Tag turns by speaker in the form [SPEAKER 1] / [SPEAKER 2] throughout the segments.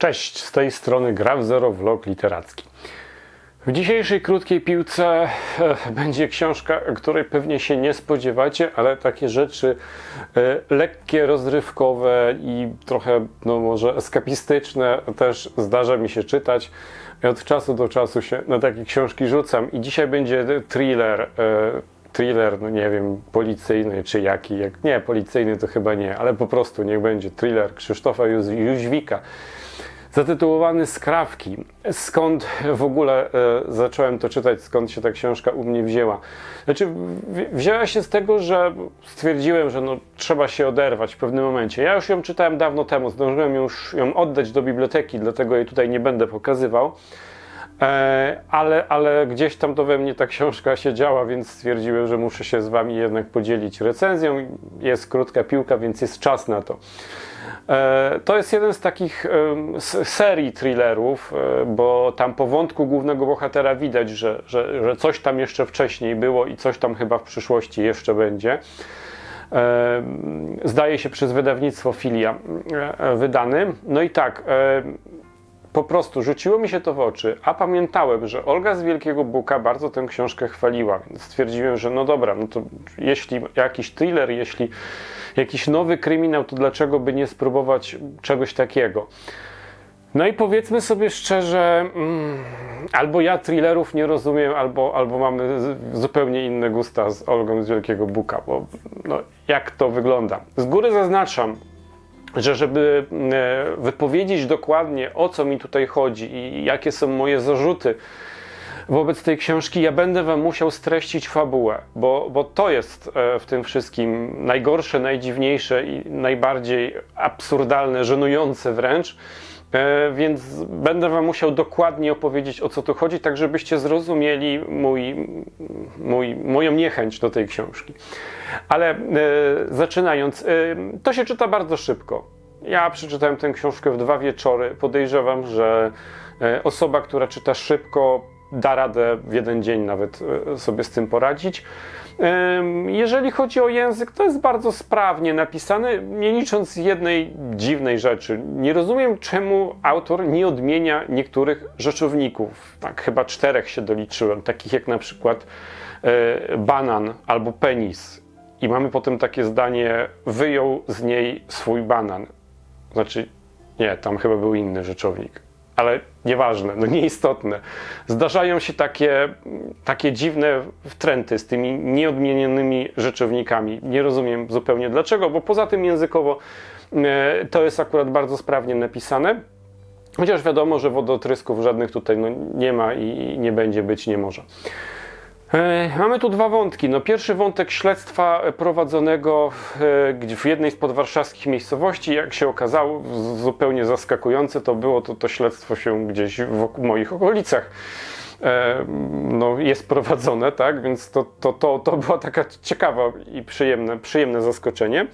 [SPEAKER 1] Cześć, z tej strony Gra w Zero Vlog Literacki. W dzisiejszej krótkiej piłce e, będzie książka, której pewnie się nie spodziewacie, ale takie rzeczy e, lekkie, rozrywkowe i trochę, no może eskapistyczne też zdarza mi się czytać. I od czasu do czasu się na takie książki rzucam i dzisiaj będzie thriller, e, thriller, no nie wiem, policyjny czy jaki, jak, nie, policyjny to chyba nie, ale po prostu niech będzie thriller Krzysztofa Jóźwika zatytułowany Skrawki. Skąd w ogóle e, zacząłem to czytać, skąd się ta książka u mnie wzięła? Znaczy, wzięła się z tego, że stwierdziłem, że no, trzeba się oderwać w pewnym momencie. Ja już ją czytałem dawno temu, zdążyłem już ją oddać do biblioteki, dlatego jej tutaj nie będę pokazywał. E, ale, ale gdzieś tam to we mnie ta książka się działa, więc stwierdziłem, że muszę się z Wami jednak podzielić recenzją. Jest krótka piłka, więc jest czas na to. E, To jest jeden z takich serii thrillerów, e, bo tam po wątku głównego bohatera widać, że, że, że coś tam jeszcze wcześniej było i coś tam chyba w przyszłości jeszcze będzie. Zdaje się przez wydawnictwo Filia wydany. No i tak, po prostu rzuciło mi się to w oczy, a pamiętałem, że Olga z Wielkiego Buka bardzo tę książkę chwaliła, więc stwierdziłem, że no dobra, no to jeśli jakiś thriller, jeśli jakiś nowy kryminał, to dlaczego by nie spróbować czegoś takiego? No i powiedzmy sobie szczerze, mm, albo ja thrillerów nie rozumiem, albo, albo mamy zupełnie inne gusta z Olgą z Wielkiego Buka, bo no, jak to wygląda? Z góry zaznaczam, że żeby e, wypowiedzieć dokładnie o co mi tutaj chodzi i jakie są moje zarzuty wobec tej książki, ja będę Wam musiał streścić fabułę, bo, bo to jest e, w tym wszystkim najgorsze, najdziwniejsze i najbardziej absurdalne, żenujące wręcz. E, Więc będę Wam musiał dokładnie opowiedzieć o co tu chodzi, tak żebyście zrozumieli mój, mój, moją niechęć do tej książki. Ale e, zaczynając, e, to się czyta bardzo szybko. Ja przeczytałem tę książkę w dwa wieczory. Podejrzewam, że osoba, która czyta szybko, da radę w jeden dzień nawet e, sobie z tym poradzić. Jeżeli chodzi o język, to jest bardzo sprawnie napisany, nie licząc jednej dziwnej rzeczy. Nie rozumiem, czemu autor nie odmienia niektórych rzeczowników. Tak, chyba czterech się doliczyłem, takich jak na przykład e, banan albo penis. I mamy potem takie zdanie: wyjął z niej swój banan. Znaczy, nie, tam chyba był inny rzeczownik. Ale nieważne, no nieistotne. Zdarzają się takie, takie dziwne wtręty z tymi nieodmienionymi rzeczownikami. Nie rozumiem zupełnie dlaczego, bo poza tym językowo e, to jest akurat bardzo sprawnie napisane. Chociaż wiadomo, że wodotrysków żadnych tutaj no, nie ma i nie będzie być, nie może. E, Mamy tu dwa wątki. No, pierwszy wątek śledztwa prowadzonego e, gdzie- w jednej z podwarszawskich miejscowości. Jak się okazało, zupełnie zaskakujące to było, to, to śledztwo się gdzieś wokół moich okolicach e, no, jest prowadzone, tak? Więc to, to, to, to była taka ciekawa i przyjemne, przyjemne zaskoczenie.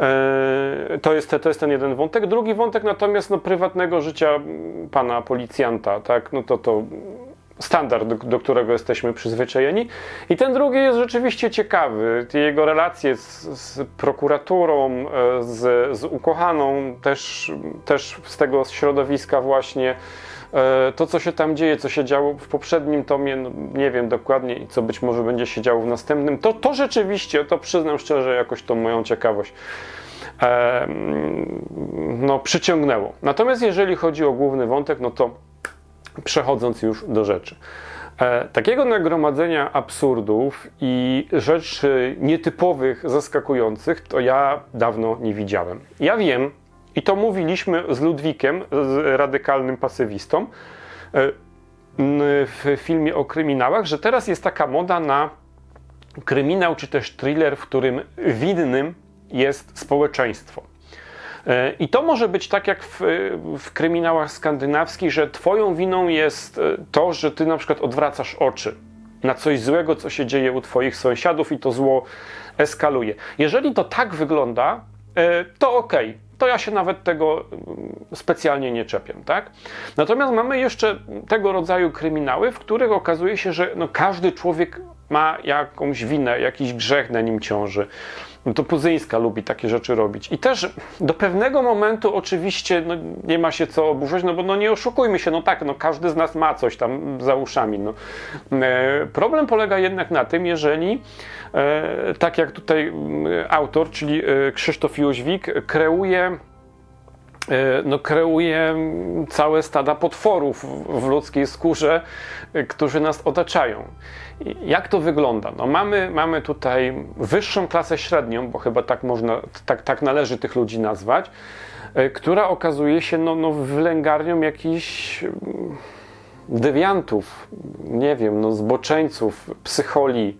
[SPEAKER 1] E, To jest, to jest ten jeden wątek. Drugi wątek natomiast no, prywatnego życia pana policjanta, tak? No to to standard, do, do którego jesteśmy przyzwyczajeni. I ten drugi jest rzeczywiście ciekawy. Jego relacje z, z prokuraturą, e, z, z ukochaną, też, też z tego środowiska właśnie. E, To, co się tam dzieje, co się działo w poprzednim tomie, no, nie wiem dokładnie i co być może będzie się działo w następnym, to, to rzeczywiście, to przyznam szczerze, jakoś tą moją ciekawość no, przyciągnęło. Natomiast jeżeli chodzi o główny wątek, no to przechodząc już do rzeczy. E, takiego nagromadzenia absurdów i rzeczy nietypowych, zaskakujących, to ja dawno nie widziałem. Ja wiem, i to mówiliśmy z Ludwikiem, z radykalnym pasywistą, e, w filmie o kryminałach, że teraz jest taka moda na kryminał czy też thriller, w którym winnym jest społeczeństwo. E, I to może być tak jak w, w kryminałach skandynawskich, że twoją winą jest e, to, że ty na przykład odwracasz oczy na coś złego, co się dzieje u twoich sąsiadów i to zło eskaluje. Jeżeli to tak wygląda, e, to okej. To ja się nawet tego mm, specjalnie nie czepiam, tak? Natomiast mamy jeszcze tego rodzaju kryminały, w których okazuje się, że no każdy człowiek ma jakąś winę, jakiś grzech na nim ciąży. No to Puzyńska lubi takie rzeczy robić. I też do pewnego momentu oczywiście no, nie ma się co oburzać, no bo no nie oszukujmy się, no tak, no każdy z nas ma coś tam za uszami. No. E, problem polega jednak na tym, jeżeli e, tak jak tutaj mm, autor, czyli e, Krzysztof Jóźwik, kreuje no, kreuje całe stada potworów w ludzkiej skórze, e, którzy nas otaczają. Jak to wygląda? No, mamy, mamy tutaj wyższą klasę średnią, bo chyba tak można, tak, tak należy tych ludzi nazwać, e, która okazuje się no, no, wylęgarnią jakichś mm, dewiantów, nie wiem, no, zboczeńców, psycholi.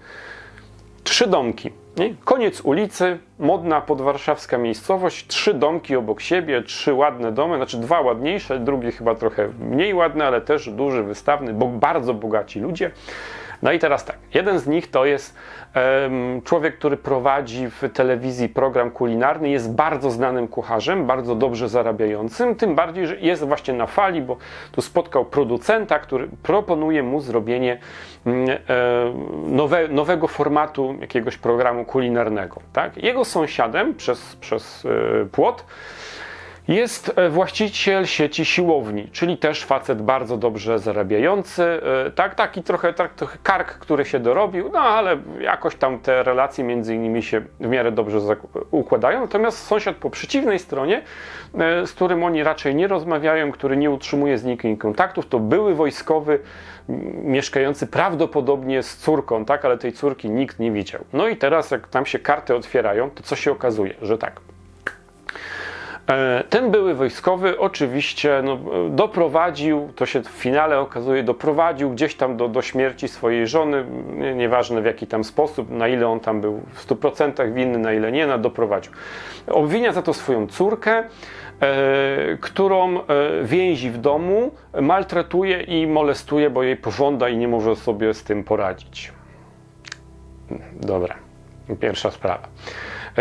[SPEAKER 1] Trzy domki. Nie? Koniec ulicy, modna podwarszawska miejscowość, trzy domki obok siebie, trzy ładne domy, znaczy dwa ładniejsze, drugie chyba trochę mniej ładne, ale też duży, wystawny, bo bardzo bogaci ludzie. No i teraz tak, jeden z nich to jest em, człowiek, który prowadzi w telewizji program kulinarny, jest bardzo znanym kucharzem, bardzo dobrze zarabiającym, tym bardziej, że jest właśnie na fali, bo tu spotkał producenta, który proponuje mu zrobienie e, nowe, nowego formatu jakiegoś programu kulinarnego. Tak? Jego sąsiadem przez, przez e, płot jest e, właściciel sieci siłowni, czyli też facet bardzo dobrze zarabiający, e, tak, taki trochę, tak, trochę kark, który się dorobił, no ale jakoś tam te relacje między innymi się w miarę dobrze układają. Natomiast sąsiad po przeciwnej stronie, e, z którym oni raczej nie rozmawiają, który nie utrzymuje z nikim kontaktów, to były wojskowy mieszkający prawdopodobnie z córką, tak, ale tej córki nikt nie widział. No i teraz jak tam się karty otwierają, to co się okazuje, że tak. E, Ten były wojskowy oczywiście no, doprowadził, to się w finale okazuje, doprowadził gdzieś tam do, do śmierci swojej żony, nie- nieważne w jaki tam sposób, na ile on tam był w 100% winny, na ile nie, no doprowadził. Obwinia za to swoją córkę, e, którą e, więzi w domu, maltretuje i molestuje, bo jej pożąda i nie może sobie z tym poradzić. Dobra, pierwsza sprawa.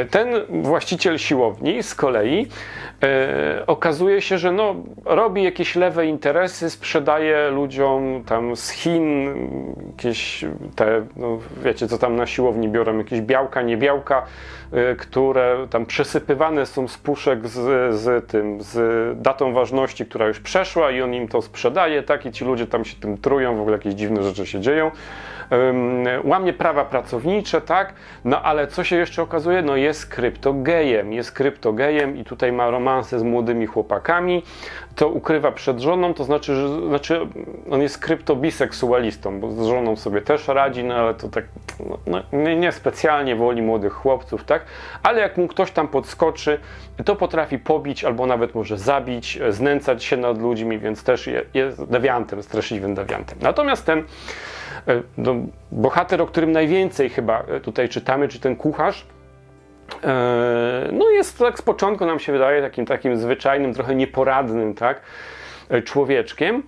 [SPEAKER 1] Ten właściciel siłowni z kolei e, okazuje się, że no, robi jakieś lewe interesy, sprzedaje ludziom tam z Chin jakieś te, no, wiecie co tam na siłowni biorą, jakieś białka, nie białka, e, które tam przesypywane są z puszek z, z tym, z datą ważności, która już przeszła i on im to sprzedaje, tak, i ci ludzie tam się tym trują, w ogóle jakieś dziwne rzeczy się dzieją. Ym, łamie prawa pracownicze, tak, no ale co się jeszcze okazuje? No jest kryptogejem, jest kryptogejem i tutaj ma romanse z młodymi chłopakami, to ukrywa przed żoną, to znaczy, że znaczy on jest kryptobiseksualistą, bo z żoną sobie też radzi, no ale to tak no, no, nie, nie specjalnie woli młodych chłopców, tak, ale jak mu ktoś tam podskoczy, to potrafi pobić albo nawet może zabić, znęcać się nad ludźmi, więc też je, jest dewiantem, straszliwym dewiantem. Natomiast ten e, no, bohater, o którym najwięcej chyba e, tutaj czytamy, czy ten kucharz, no jest tak z początku nam się wydaje takim takim zwyczajnym, trochę nieporadnym, tak, e, człowieczkiem.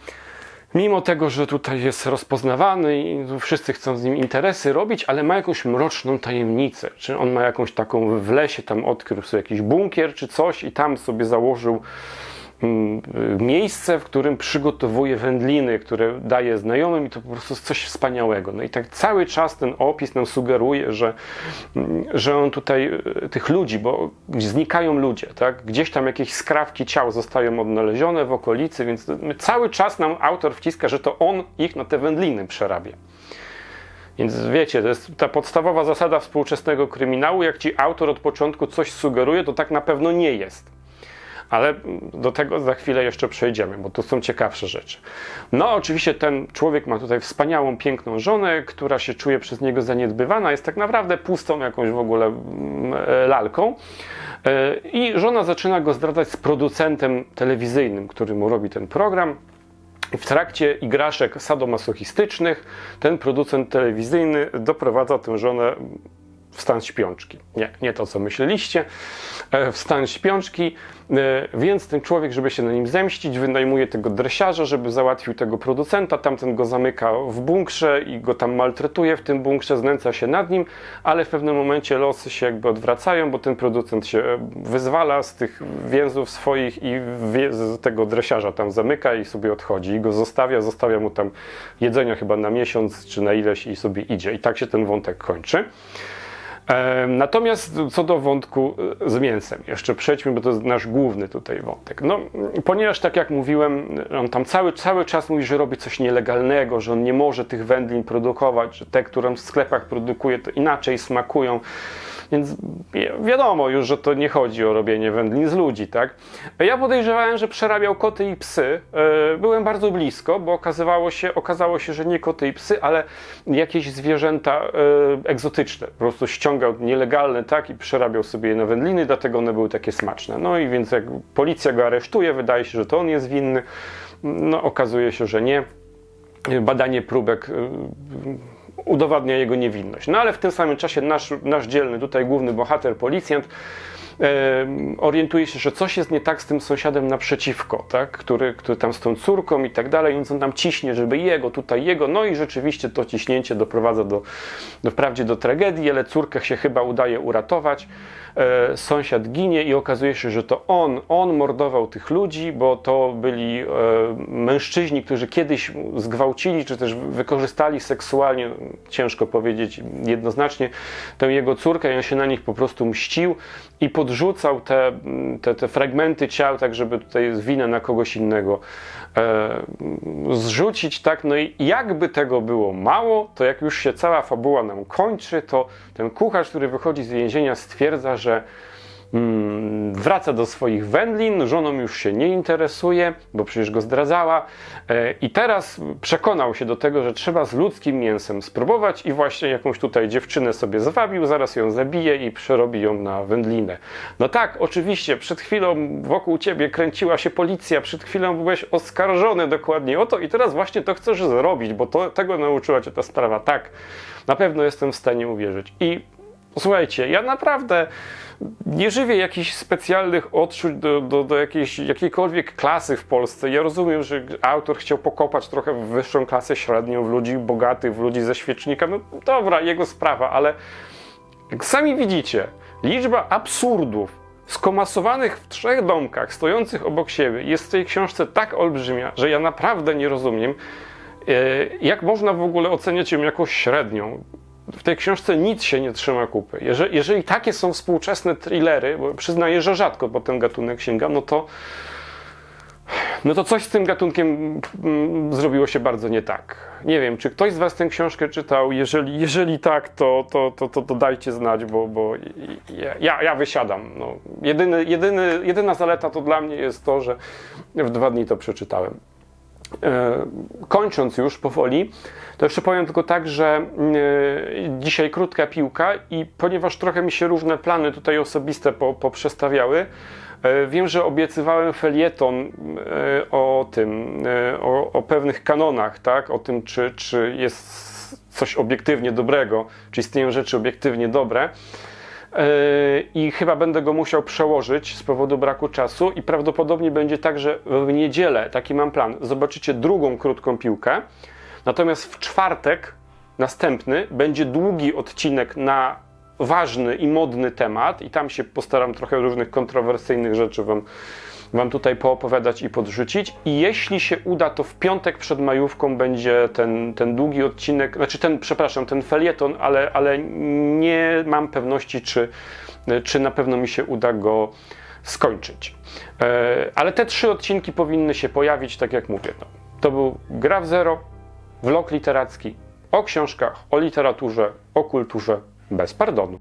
[SPEAKER 1] Mimo tego, że tutaj jest rozpoznawany i wszyscy chcą z nim interesy robić, ale ma jakąś mroczną tajemnicę. Czy on ma jakąś taką w lesie, tam odkrył sobie jakiś bunkier czy coś i tam sobie założył miejsce, w którym przygotowuje wędliny, które daje znajomym i to po prostu coś wspaniałego. No i tak cały czas ten opis nam sugeruje, że, mm, że on tutaj e, tych ludzi, bo znikają ludzie, tak? Gdzieś tam jakieś skrawki ciał zostają odnalezione w okolicy, więc cały czas nam autor wciska, że to on ich na te wędliny przerabia. Więc wiecie, to jest ta podstawowa zasada współczesnego kryminału. Jak ci autor od początku coś sugeruje, to tak na pewno nie jest. Ale do tego za chwilę jeszcze przejdziemy, bo to są ciekawsze rzeczy. No, oczywiście ten człowiek ma tutaj wspaniałą, piękną żonę, która się czuje przez niego zaniedbywana, jest tak naprawdę pustą jakąś w ogóle mm, e, lalką. E, I żona zaczyna go zdradzać z producentem telewizyjnym, który mu robi ten program. W trakcie igraszek sadomasochistycznych ten producent telewizyjny doprowadza tę żonę w stan śpiączki. Nie, nie to, co myśleliście, e, w stan śpiączki, e, więc ten człowiek, żeby się na nim zemścić, wynajmuje tego dresiarza, żeby załatwił tego producenta, tamten go zamyka w bunkrze i go tam maltretuje w tym bunkrze, znęca się nad nim, ale w pewnym momencie losy się jakby odwracają, bo ten producent się e, wyzwala z tych więzów swoich i z tego dresiarza tam zamyka i sobie odchodzi i go zostawia, zostawia mu tam jedzenia chyba na miesiąc czy na ileś i sobie idzie. I tak się ten wątek kończy. Natomiast co do wątku e, z mięsem, jeszcze przejdźmy, bo to jest nasz główny tutaj wątek. No, ponieważ tak jak mówiłem, on tam cały, cały czas mówi, że robi coś nielegalnego, że on nie może tych wędlin produkować, że te, które on w sklepach produkuje, to inaczej smakują. Więc wi- wiadomo już, że to nie chodzi o robienie wędlin z ludzi, tak? Ja podejrzewałem, że przerabiał koty i psy. E, Byłem bardzo blisko, bo okazywało się, okazało się, że nie koty i psy, ale jakieś zwierzęta e, egzotyczne. Po prostu ściągał nielegalne, tak, i przerabiał sobie je na wędliny, dlatego one były takie smaczne. No i więc jak policja go aresztuje, wydaje się, że to on jest winny. No okazuje się, że nie. Badanie próbek e, udowadnia jego niewinność. No ale w tym samym czasie nasz, nasz dzielny tutaj główny bohater, policjant, orientuje się, że coś jest nie tak z tym sąsiadem naprzeciwko, tak? który, który tam z tą córką i tak dalej, więc on tam ciśnie, żeby jego, tutaj jego, no i rzeczywiście to ciśnięcie doprowadza do, do wprawdzie do tragedii, ale córkę się chyba udaje uratować. E, sąsiad ginie i okazuje się, że to on, on mordował tych ludzi, bo to byli e, mężczyźni, którzy kiedyś zgwałcili, czy też wykorzystali seksualnie, ciężko powiedzieć jednoznacznie, tę jego córkę i on się na nich po prostu mścił i podrzucał te, te, te fragmenty ciał, tak żeby tutaj winę na kogoś innego e, zrzucić, tak, no i jakby tego było mało, to jak już się cała fabuła nam kończy, to ten kucharz, który wychodzi z więzienia stwierdza, że wraca do swoich wędlin, żoną już się nie interesuje, bo przecież go zdradzała e, i teraz przekonał się do tego, że trzeba z ludzkim mięsem spróbować i właśnie jakąś tutaj dziewczynę sobie zwabił, zaraz ją zabije i przerobi ją na wędlinę. No tak, oczywiście, przed chwilą wokół ciebie kręciła się policja, przed chwilą byłeś oskarżony dokładnie o to i teraz właśnie to chcesz zrobić, bo to, tego nauczyła cię ta sprawa. Tak, na pewno jestem w stanie uwierzyć. I Słuchajcie, ja naprawdę nie żywię jakichś specjalnych odczuć do, do, do jakiejś, jakiejkolwiek klasy w Polsce. Ja rozumiem, że autor chciał pokopać trochę w wyższą klasę średnią, w ludzi bogatych, w ludzi ze świecznika. No dobra, jego sprawa, ale jak sami widzicie, liczba absurdów skomasowanych w trzech domkach stojących obok siebie jest w tej książce tak olbrzymia, że ja naprawdę nie rozumiem, e, jak można w ogóle oceniać ją jako średnią. W tej książce nic się nie trzyma kupy. Jeżeli, jeżeli takie są współczesne thrillery, bo przyznaję, że rzadko po ten gatunek sięgam, no to, no to coś z tym gatunkiem mm, zrobiło się bardzo nie tak. Nie wiem, czy ktoś z Was tę książkę czytał? Jeżeli, jeżeli tak, to, to, to, to, to dajcie znać, bo, bo ja- ja, wysiadam. No. Jedyny, jedyny, jedyna zaleta to dla mnie jest to, że w dwa dni to przeczytałem. E, kończąc już powoli, to jeszcze powiem tylko tak, że e, dzisiaj krótka piłka i ponieważ trochę mi się różne plany tutaj osobiste po, poprzestawiały, e, wiem, że obiecywałem felieton o tym, o, o pewnych kanonach, tak? o tym, czy, czy jest coś obiektywnie dobrego, czy istnieją rzeczy obiektywnie dobre. Yy, i chyba będę go musiał przełożyć z powodu braku czasu i prawdopodobnie będzie tak, że w niedzielę, taki mam plan, zobaczycie drugą krótką piłkę, natomiast w czwartek następny będzie długi odcinek na ważny i modny temat i tam się postaram trochę różnych kontrowersyjnych rzeczy wam, wam tutaj poopowiadać i podrzucić i jeśli się uda, to w piątek przed majówką będzie ten, ten długi odcinek, znaczy ten, przepraszam, ten felieton, ale, ale nie mam pewności, czy, czy na pewno mi się uda go skończyć. E, Ale te trzy odcinki powinny się pojawić, tak jak mówię. No. To był Gra w Zero, vlog literacki o książkach, o literaturze, o kulturze bez pardonu.